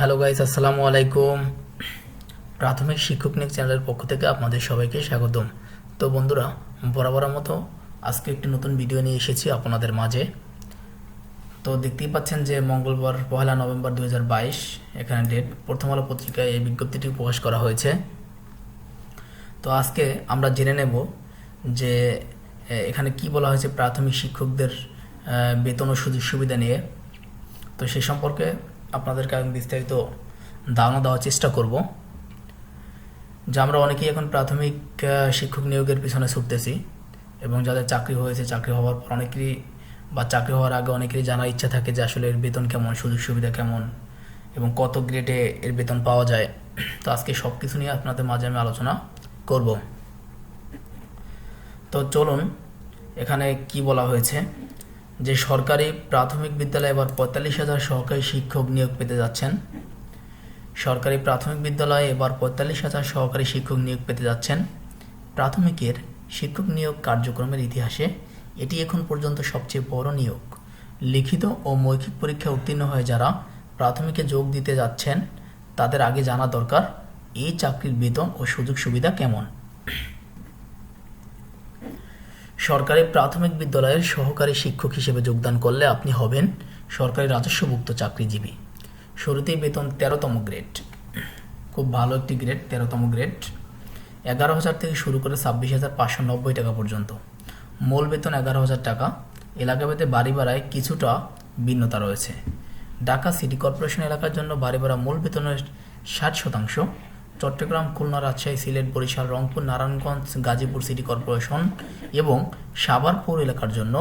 Hello guys আসসালামু আলাইকুম প্রাথমিক শিক্ষক নিয়োগ চ্যানেলের পক্ষ থেকে আপনাদের সবাইকে স্বাগতম। তো বন্ধুরা বরাবরের মতো আজকে একটি নতুন ভিডিও নিয়ে এসেছি আপনাদের মাঝে। তো দেখতেই পাচ্ছেন যে মঙ্গলবার, পহেলা নভেম্বর দু হাজার বাইশ, এখানে ডেট প্রথম আলো পত্রিকায় এই বিজ্ঞপ্তিটি প্রকাশ করা হয়েছে। তো আজকে আমরা জেনে নেব যে এখানে কি বলা হয়েছে প্রাথমিক শিক্ষকদের বেতন ও সুযোগ সুবিধা নিয়ে। তো সে সম্পর্কে আপনাদেরকে আমি বিস্তারিত ধারণা দেওয়ার চেষ্টা করব, যে আমরা অনেকেই এখন প্রাথমিক শিক্ষক নিয়োগের পিছনে ছুটতেছি এবং যাদের চাকরি হয়েছে, চাকরি হওয়ার পর অনেকেরই বা চাকরি হওয়ার আগে অনেকেরই জানার ইচ্ছা থাকে যে আসলে এর বেতন কেমন, সুযোগ সুবিধা কেমন এবং কত গ্রেডে এর বেতন পাওয়া যায়। তো আজকে সব কিছু নিয়ে আপনাদের মাঝে আমি আলোচনা করব। তো চলুন, এখানে কি বলা হয়েছে? যে সরকারি প্রাথমিক বিদ্যালয়ে এবার পঁয়তাল্লিশ হাজার সহকারী শিক্ষক নিয়োগ পেতে যাচ্ছেন। সরকারি প্রাথমিক বিদ্যালয়ে এবার পঁয়তাল্লিশ হাজার সহকারী শিক্ষক নিয়োগ পেতে যাচ্ছেন। প্রাথমিকের শিক্ষক নিয়োগ কার্যক্রমের ইতিহাসে এটি এখন পর্যন্ত সবচেয়ে বড় নিয়োগ। লিখিত ও মৌখিক পরীক্ষা উত্তীর্ণ হয়ে যারা প্রাথমিকে যোগ দিতে যাচ্ছেন, তাদের আগে জানা দরকার, এই চাকরির বেতন ও সুযোগ সুবিধা কেমন। সরকারি প্রাথমিক বিদ্যালয়ের সহকারী শিক্ষক হিসেবে যোগদান করলে আপনি হবেন সরকারি রাজস্বভুক্ত চাকরিজীবী। শুরুতেই বেতন তেরোতম গ্রেড। খুব ভালো একটি গ্রেড, তেরোতম গ্রেড। এগারো হাজার থেকে শুরু করে ছাব্বিশ হাজার পাঁচশো নব্বই টাকা পর্যন্ত। মূল বেতন এগারো হাজার টাকা। এলাকাভেদে বাড়ি ভাড়ায় কিছুটা ভিন্নতা রয়েছে। ঢাকা সিটি কর্পোরেশন এলাকার জন্য বাড়ি ভাড়া মূল বেতনের ষাট শতাংশ। চট্টগ্রাম, খুলনা, রাজশাহী, সিলেট, বরিশাল, রংপুর, নারায়ণগঞ্জ, গাজীপুর সিটি কর্পোরেশন এবং সাভারপুর এলাকার জন্য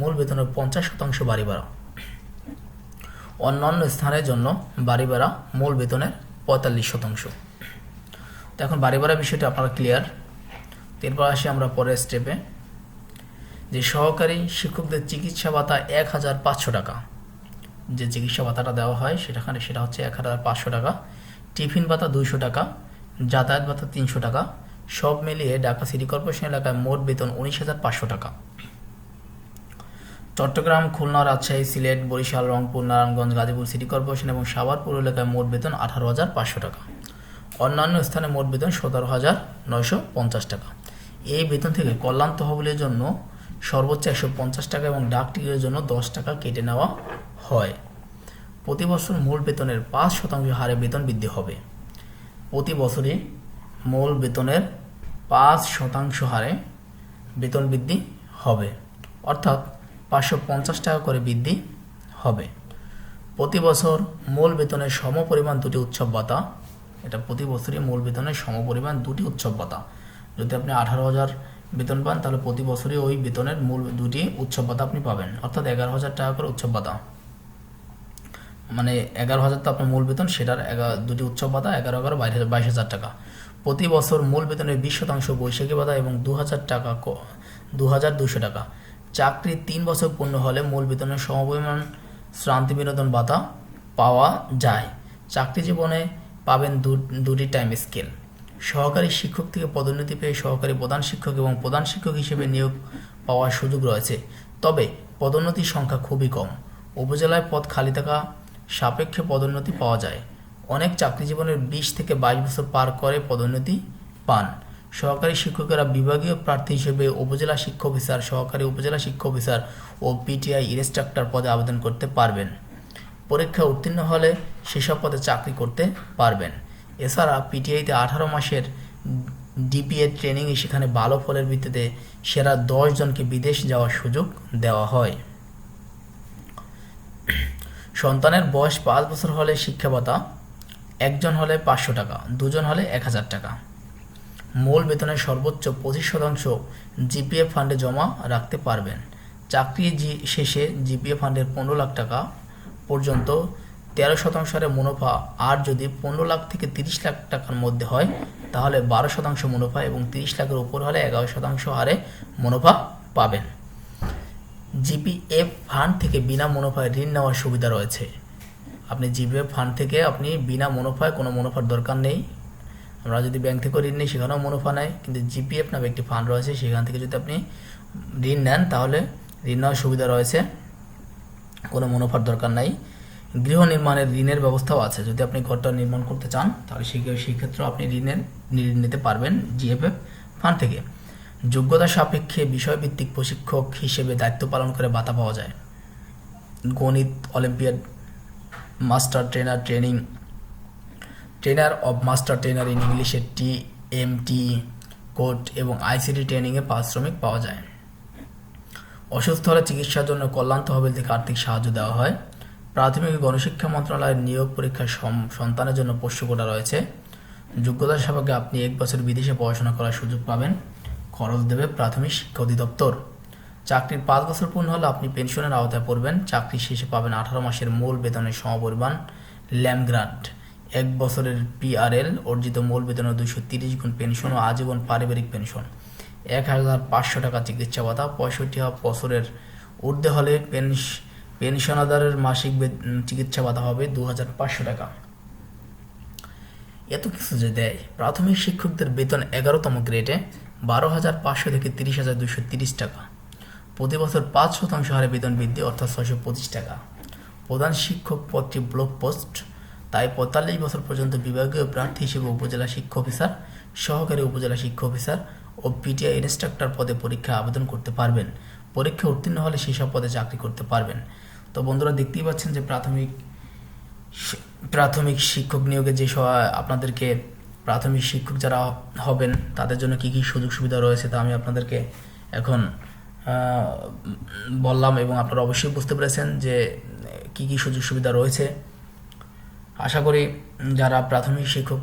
মূল বেতনের পঞ্চাশ শতাংশ বাড়ি ভাড়া। অন্যান্য স্থানের জন্য বাড়ি ভাড়া মূল বেতনের পঁয়তাল্লিশ শতাংশ। তো এখন বাড়ি ভাড়া বিষয়টি আপনারা ক্লিয়ার এরপর আসি আমরা পরের স্টেপে যে সহকারী শিক্ষকদের চিকিৎসা ভাতা এক হাজার পাঁচশো টাকা। যে চিকিৎসা ভাতাটা দেওয়া হয় সেটাখানে সেটা হচ্ছে এক হাজার পাঁচশো টাকা। টিফিন ভাতা দুইশো টাকা, যাতায়াত ভাতা তিনশো টাকা, সব মিলিয়ে ঢাকা সিটি কর্পোরেশন এলাকায় মোট বেতন উনিশ হাজার পাঁচশো টাকা। চট্টগ্রাম, খুলনা, রাজশাহী, সিলেট, বরিশাল, রংপুর, নারায়ণগঞ্জ, গাজীপুর সিটি কর্পোরেশন এবং সাভারপুর এলাকায় মোট বেতন আঠারো হাজার পাঁচশো টাকা। অন্যান্য স্থানে মোট বেতন সতেরো হাজার নয়শো পঞ্চাশ টাকা। এই বেতন থেকে কল্যাণ তহবিলের জন্য সর্বোচ্চ একশো পঞ্চাশ টাকা এবং ডাক টিকিটের জন্য দশ টাকা কেটে নেওয়া হয়। প্রতি বছর মূল বেতনের পাঁচ শতাংশ হারে বেতন বৃদ্ধি হবে। প্রতি বছরই মূল বেতনের পাঁচ শতাংশ হারে বেতন বৃদ্ধি হবে। অর্থাৎ পাঁচশো পঞ্চাশ টাকা করে বৃদ্ধি হবে। প্রতি বছর মূল বেতনের সমপরিমাণ দুটি উৎসব ভাতা। এটা প্রতি বছরই মূল বেতনের সমপরিমাণ দুটি উৎসব ভাতা। যদি আপনি আঠারো হাজার বেতন পান, তাহলে প্রতি বছরই ওই বেতনের মূল দুটি উৎসব ভাতা আপনি পাবেন। অর্থাৎ এগারো হাজার টাকা করে উৎসব ভাতা। মানে এগারো হাজার তো আপনার মূল বেতন, সেটার দুটি উৎসব ভাতা এগারো এগারো, বাইশ হাজার টাকা। প্রতি বছর মূল বেতনের বিশ শতাংশ বৈশাখী ভাতা এবং দু হাজার টাকা দু হাজার দুশো টাকা। চাকরি তিন বছর পূর্ণ হলে মূল বেতনের সমপরিমাণ শ্রান্তি বিনোদন ভাতা পাওয়া যায়। চাকরি জীবনে পাবেন দুটি টাইম স্কেল সহকারী শিক্ষক থেকে পদোন্নতি পেয়ে সহকারী প্রধান শিক্ষক এবং প্রধান শিক্ষক হিসেবে নিয়োগ পাওয়ার সুযোগ রয়েছে। তবে পদোন্নতির সংখ্যা খুবই কম। উপজেলায় পদ খালি থাকা সাপেক্ষে পদোন্নতি পাওয়া যায়। অনেক চাকরি জীবনের বিশ থেকে বাইশ বছর পার করে পদোন্নতি পান। সহকারী শিক্ষকেরা বিভাগীয় প্রার্থী হিসেবে উপজেলা শিক্ষা অফিসার, সহকারী উপজেলা শিক্ষা অফিসার ও পিটিআই ইনস্ট্রাক্টর পদে আবেদন করতে পারবেন। পরীক্ষা উত্তীর্ণ হলে সেসব পদে চাকরি করতে পারবেন। এছাড়া পিটিআইতে আঠারো মাসের ডিপিএ ট্রেনিংয়ে সেখানে ভালো ফলের ভিত্তিতে সেরা দশ জনকে বিদেশ যাওয়ার সুযোগ দেওয়া হয়। সন্তানের বয়স পাঁচ বছর হলে শিক্ষা ভাতা, একজন হলে পাঁচশো টাকা, দুজন হলে এক হাজার টাকা। মূল বেতনের সর্বোচ্চ পঁচিশ শতাংশ জিপিএফ ফান্ডে জমা রাখতে পারবেন। চাকরি জি- শেষে জিপিএফ ফান্ডের পনেরো লাখ টাকা পর্যন্ত তেরো শতাংশ হারে মুনাফা, আর যদি পনেরো লাখ থেকে তিরিশ লাখ টাকার মধ্যে হয়, তাহলে বারো শতাংশ মুনাফা এবং তিরিশ লাখের উপর হলে এগারো শতাংশ হারে মুনাফা পাবেন। জিপিএফ ফান্ড থেকে বিনা মুনাফায় ঋণ নেওয়ার সুবিধা রয়েছে। আপনি জিপিএফ ফান্ড থেকে আপনি বিনা মুনাফায় কোনো মুনাফার দরকার নেই। আমরা যদি ব্যাংক থেকে ঋণ নিই, সেখানেও মুনাফা নেয় কিন্তু জিপিএফ নামে একটি ফান্ড রয়েছে, সেখান থেকে যদি আপনি ঋণ নেন, তাহলে ঋণ নেওয়ার সুবিধা রয়েছে। কোনো মুনাফার দরকার নাই। গৃহ নির্মাণের ঋণের ব্যবস্থাও আছে। যদি আপনি ঘরটা নির্মাণ করতে চান, তাহলে সেই ক্ষেত্রে আপনি ঋণের ঋণ নিতে পারবেন জিএফএফ ফান্ড থেকে। যোগ্যতা সাপেক্ষে বিষয়ভিত্তিক প্রশিক্ষক হিসেবে দায়িত্ব পালন করে ভাতা পাওয়া যায়। গণিত, olympiad, master trainer training, trainer of master trainer in ইংলিশে টি এম টি কোড এবং আইসিটি ট্রেনিংয়ে পারিশ্রমিক পাওয়া যায়। অসুস্থ হলে চিকিৎসার জন্য কল্যাণ তহবিল থেকে আর্থিক সাহায্য দেওয়া হয়। প্রাথমিক গণশিক্ষা মন্ত্রণালয়ের নিয়োগ পরীক্ষার সন্তানের জন্য পোষ্য কোটা রয়েছে। যোগ্যতা সাপেক্ষে আপনি এক বছর বিদেশে পড়াশোনা করার সুযোগ পাবেন। খরচ দেবে প্রাথমিক শিক্ষা অধিদপ্তর। চাকরির পাঁচ বছর পূর্ণ হলে আপনি পেনশনের আওতায় পড়বেন। চাকরি শেষে পাবেন আঠারো মাসের মূল বেতনের সমপরিমাণ ল্যাম গ্রান্ট। এক বছরের পিআরএল অর্জিত মূল বেতনের দুশো তিরিশ গুণ পেনশন ও আজীবন পারিবারিক পেনশন। এক হাজার পাঁচশো টাকা চিকিৎসা ভাতা, পঁয়ষট্টি বছরের ঊর্ধ্বে হলে পেনশ, পেনশনাদারের মাসিক চিকিৎসা ভাতা হবে দু হাজার পাঁচশো টাকা। এত কিছু যে দেয়। প্রাথমিক শিক্ষকদের বেতন এগারোতম গ্রেডে বারো হাজার পাঁচশো থেকে তিরিশ হাজার দুশো তিরিশ টাকা। প্রতি বছর পাঁচ শতাংশ হারে বেতন বৃদ্ধি, অর্থাৎ ছয়শো পঁচিশ টাকা। প্রধান শিক্ষক পদটি ব্লক পোস্ট। তাই পঁয়তাল্লিশ বছর পর্যন্ত বিভাগীয় প্রার্থী হিসেবে উপজেলা শিক্ষা অফিসার, সহকারী উপজেলা শিক্ষা অফিসার ও পিটিআই ইনস্ট্রাক্টর পদে পরীক্ষা আবেদন করতে পারবেন। পরীক্ষা উত্তীর্ণ হলে সেসব পদে চাকরি করতে পারবেন। তো বন্ধুরা, দেখতেই পাচ্ছেন যে প্রাথমিক প্রাথমিক শিক্ষক নিয়োগে যে আপনাদেরকে প্রাথমিক শিক্ষক যারা হবেন, তাদের জন্য কি কি সুযোগ সুবিধা রয়েছে তা আমি আপনাদেরকে এখন বললাম এবং আপনারা অবশ্যই বুঝতে পেরেছেন যে, কি কি সুযোগ সুবিধা রয়েছে। আশা করি যারা প্রাথমিক শিক্ষক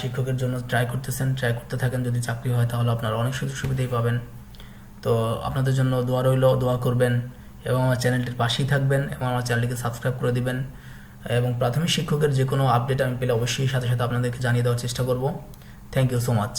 শিক্ষকের জন্য ট্রাই করতেছেন ট্রাই করতে থাকেন, যদি চাকরি হয় তাহলে আপনারা অনেক সুযোগ সুবিধাই পাবেন। তো আপনাদের জন্য দোয়া রইল, দোয়া করবেন এবং আমার চ্যানেলটির পাশেই থাকবেন এবং আমার চ্যানেলটিকে সাবস্ক্রাইব করে দিবেন। এবং প্রাথমিক শিক্ষকের যে কোনো আপডেট আমি পেলে অবশ্যই সাথে সাথে আপনাদেরকে জানিয়ে দেওয়ার চেষ্টা করব। Thank you so much